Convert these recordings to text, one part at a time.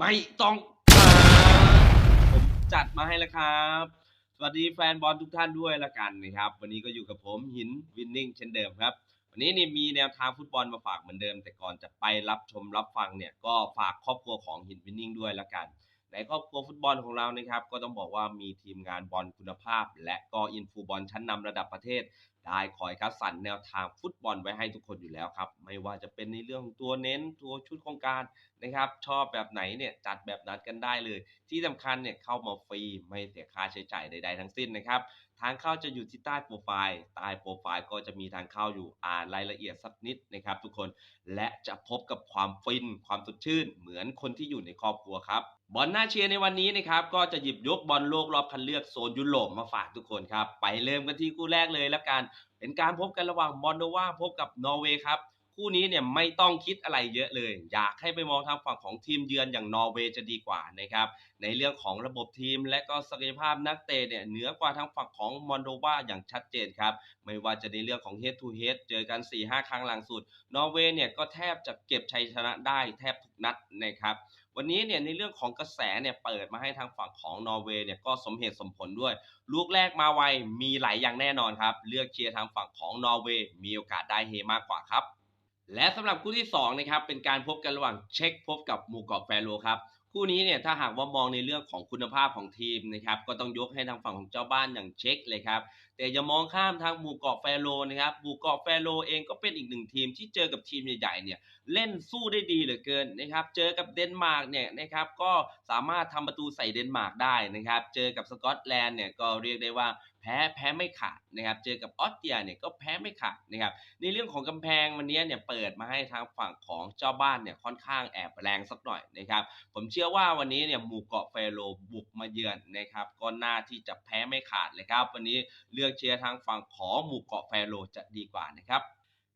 ไม่ต้องหาผมจัดมาให้แล้วครับ สวัสดีแฟนบอลทุกท่านด้วยละกันนะครับ วันนี้ก็อยู่กับผมหินวินนิ่งเช่นเดิมครับ วันนี้นี่มีแนวทางฟุตบอลมาฝากเหมือนเดิม แต่ก่อนจะไปรับชมรับฟังเนี่ยก็ฝากครอบครัวของหินวินนิ่งด้วยละกัน ในครอบครัวฟุตบอลของเรานะครับ ก็ต้องบอกว่ามีทีมงานบอลคุณภาพ และก็อินฟูบอลชั้นนำระดับประเทศ ได้คอยคัดสรรแนวทางฟุตบอลไว้ให้ทุกคนอยู่แล้วครับ ไม่ว่าจะเป็นในเรื่องตัวเน้นตัวชุดโครงการนะครับ ชอบแบบไหนเนี่ยจัดแบบนั้นกันได้เลย ที่สำคัญเนี่ยเข้ามาฟรีไม่เสียค่าใช้จ่ายใดๆทั้งสิ้นนะครับทางเข้าจะอยู่ที่ใต้โปรไฟล์ ใต้โปรไฟล์ก็จะมีทางเข้าอยู่อ่านรายละเอียดสักนิดนะครับทุกคน และจะพบกับความฟิน ความสดชื่น เหมือนคนที่อยู่ในครอบครัวครับบอลหน่าเชียร์ในวันนี้นะครับก็จะหยิบยกบอลโลกรอบคัดเลือกโซนยุโรปมาฝากทุกคนครับไปเริ่มกันที่คู่แรกเลยแล้วกัน เป็นการพบกันระหว่างมอนโดวาพบกับนอร์เวย์ครับคู่นี้เนี่ยไม่ต้องคิดอะไรเยอะเลย อยากให้ไปมองทางฝั่งของทีมเยือนอย่างนอร์เวย์จะดีกว่านะครับในเรื่องของระบบทีมและก็ศักยภาพนักเตะเนี่ยเหนือกว่าทางฝั่งของมอนโดวาอย่างชัดเจนครับไม่ว่าจะในเรื่องของ head to head เจอกัน 4-5 ครั้งหลังสุด นอร์เวย์เนี่ยก็แทบจะเก็บชัยชนะได้แทบทุกนัดนะครับ วันนี้เนี่ยในเรื่องของกระแสเนี่ยเปิดมาให้ทางฝั่งของนอร์เวย์เนี่ยก็สมเหตุสมผลด้วย ลูกแรกมาไวมีไหลอย่างแน่นอนครับ เลือกเชียร์ทางฝั่งของนอร์เวย์มีโอกาสได้เฮมากกว่าครับ และสำหรับคู่ที่2นะครับเป็นการพบกันระหว่างเช็กพบกับหมู่เกาะแฟโรครับ คู่นี้เนี่ยถ้าหากว่ามองในเรื่องของคุณภาพของทีมนะครับก็ต้องยกให้ทางฝั่งของเจ้าบ้านอย่างเช็กเลยครับแต่อย่ามองข้ามทางหมู่เกาะแฟโรนะครับหมู่เกาะแฟโรเองก็เป็นอีกหนึ่งทีมที่เจอกับทีมใหญ่ๆเนี่ยเล่นสู้ได้ดีเหลือเกินนะครับเจอกับเดนมาร์กเนี่ยนะครับก็สามารถทำประตูใส่เดนมาร์กได้นะครับเจอกับสกอตแลนด์เนี่ยก็เรียกได้ว่า แพ้แพ้ไม่ขาดนะครับ เจอกับออสเตรียเนี่ยก็แพ้ไม่ขาดนะครับ ในเรื่องของกำแพงวันนี้เนี่ยเปิดมาให้ทางฝั่งของเจ้าบ้านเนี่ยค่อนข้างแอบแรงสักหน่อยนะครับ ผมเชื่อว่าวันนี้เนี่ยหมู่เกาะเฟโรบุกมาเยือนนะครับก็น่าที่จะแพ้ไม่ขาดเลยครับ วันนี้เลือกเชียร์ทางฝั่งของหมู่เกาะเฟโรจะดีกว่านะครับ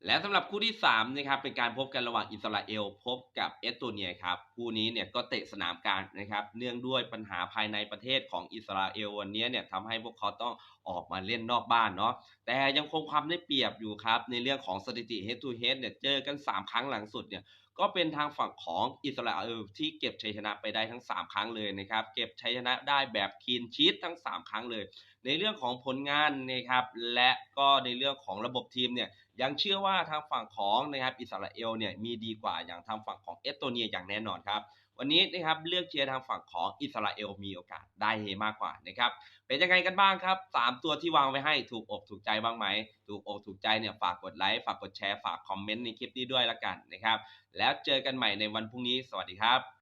และสำหรับคู่ที่3นะครับเป็นการพบกันระหว่างอิสราเอลพบกับเอสโตเนียครับคู่นี้เนี่ยก็เตะสนามกลางนะครับเนื่องด้วยปัญหาภายในประเทศของอิสราเอลวันนี้เนี่ยทำให้พวกเขาต้องออกมาเล่นนอกบ้านเนาะแต่ยังคงความได้เปรียบอยู่ครับในเรื่องของสถิติ head to head เนี่ยเจอกัน 3 ครั้งหลังสุดเนี่ยก็เป็นทางฝั่งของอิสราเอลที่เก็บชัยชนะไปได้ทั้ง 3 ครั้งเลยนะครับเก็บชัยชนะได้แบบคีนชีตทั้ง 3 ครั้งเลย ในเรื่องของผลงานนะครับและก็ในเรื่องของระบบทีมเนี่ย ยังเชื่อว่าทางฝั่งของนะครับอิสราเอลเนี่ยมีดีกว่าอย่างทางฝั่งของเอสโตเนียอย่างแน่นอนครับวันนี้นะครับเลือกเชียร์ทางฝั่งของอิสราเอลมีโอกาสได้เฮมากกว่านะครับเป็นยังไงกันบ้างครับ 3 ตัวที่วางไว้ให้ถูกอกถูกใจบ้างไหม ถูกอกถูกใจเนี่ยฝากกดไลค์ฝากกดแชร์ฝากคอมเมนต์ในคลิปนี้ด้วยละกันนะครับแล้วเจอกันใหม่ในวันพรุ่งนี้สวัสดีครับ